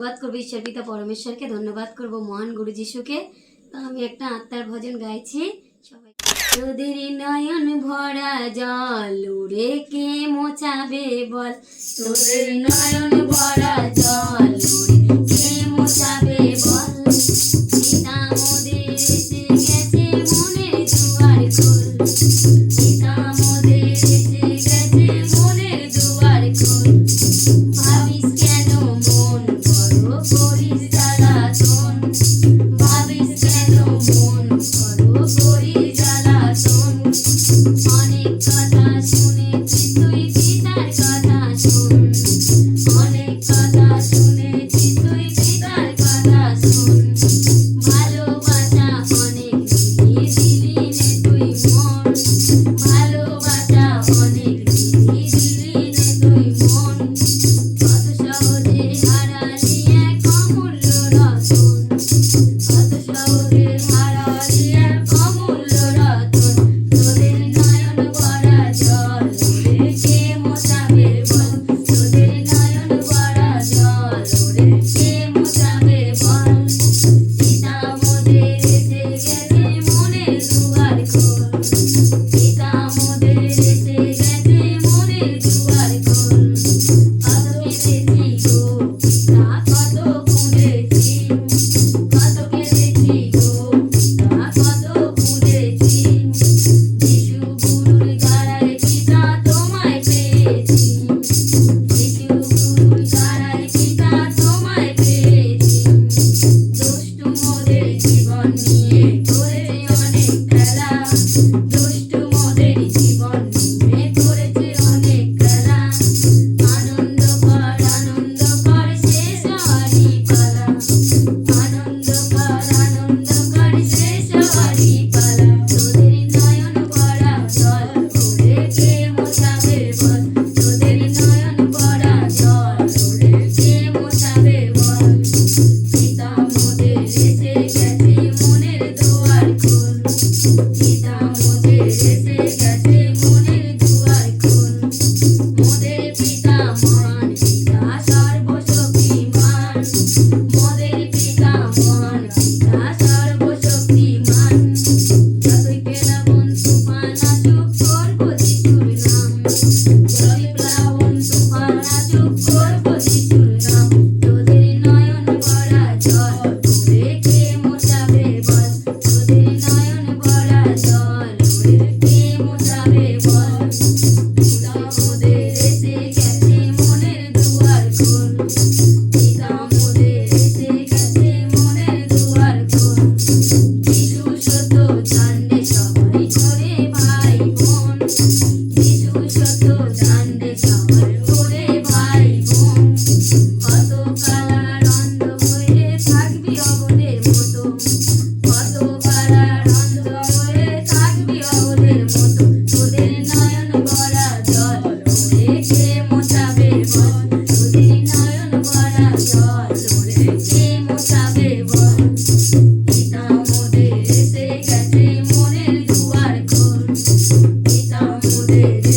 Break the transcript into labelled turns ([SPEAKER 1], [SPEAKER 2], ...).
[SPEAKER 1] ধন্যবাদ করব ঈশ্বর পিতা পরমেশ্বরকে, ধন্যবাদ করব মহান গুরু যিশুকে। তো আমি একটা আত্মার ভজন গাইছি। সবাই তোদের নয়ন ভরা জল উড়ে কে মোচাবে বল? তোদের নয়ন ভরা জল vocês.